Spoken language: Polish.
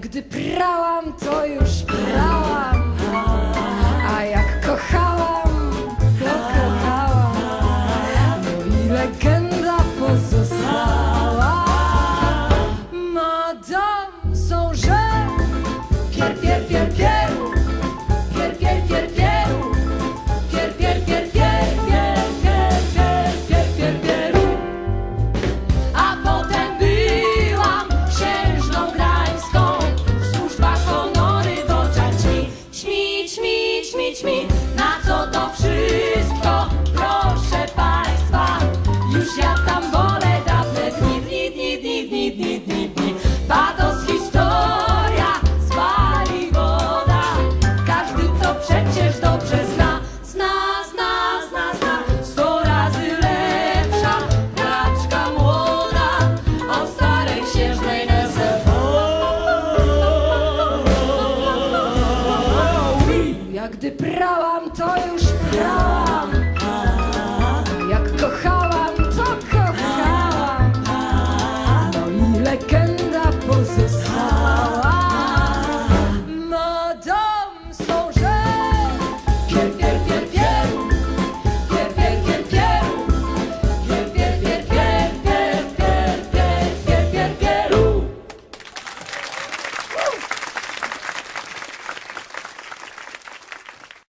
Gdy prałam, to już prałam, a jak kochałam, to kochałam. No i legenda pozostała. Madame Sąże, pier, pier, pier. teach me. Santo Espírito.